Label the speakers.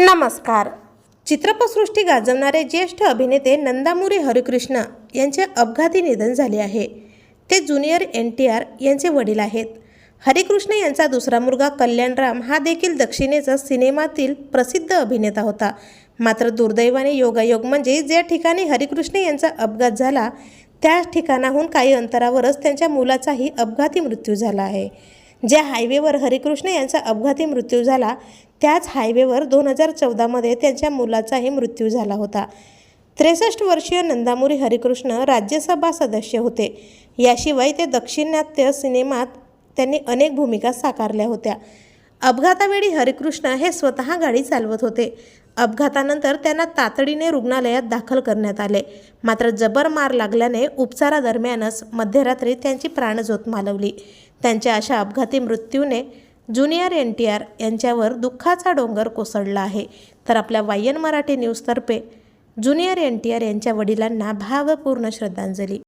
Speaker 1: नमस्कार. चित्रपटसृष्टी गाजवणारे ज्येष्ठ अभिनेते नंदामुरी हरिकृष्ण यांचे अपघाती निधन झाले आहे. ते ज्युनियर एन टी आर यांचे वडील आहेत. हरिकृष्ण यांचा दुसरा मुलगा कल्याणराम हा देखील दक्षिणेचा सिनेमातील प्रसिद्ध अभिनेता होता. मात्र दुर्दैवाने योगायोग म्हणजे ज्या ठिकाणी हरिकृष्ण यांचा अपघात झाला त्याच ठिकाणाहून काही अंतरावरच त्यांच्या मुलाचाही अपघाती मृत्यू झाला आहे. ज्या हायवेवर हरिकृष्ण यांचा अपघाती मृत्यू झाला त्याच हायवेवर दोन हजार चौदामध्ये त्यांच्या मुलाचाही मृत्यू झाला होता. त्रेसष्ट वर्षीय नंदामुरी हरिकृष्ण राज्यसभा सदस्य होते. याशिवाय ते दक्षिणात्य सिनेमात त्यांनी अनेक भूमिका साकारल्या होत्या. अपघातावेळी हरिकृष्ण हे स्वतः गाडी चालवत होते. अपघातानंतर त्यांना तातडीने रुग्णालयात दाखल करण्यात आले. मात्र जबर मार लागल्याने उपचारादरम्यानच मध्यरात्री त्यांची प्राणज्योत मालवली. त्यांच्या अशा अपघाती मृत्यूने ज्युनियर एन टी आर यांच्यावर दुःखाचा डोंगर कोसळला आहे. तर आपल्या वायन मराठी न्यूजतर्फे ज्युनियर एन टी आर यांच्या वडिलांना भावपूर्ण श्रद्धांजली.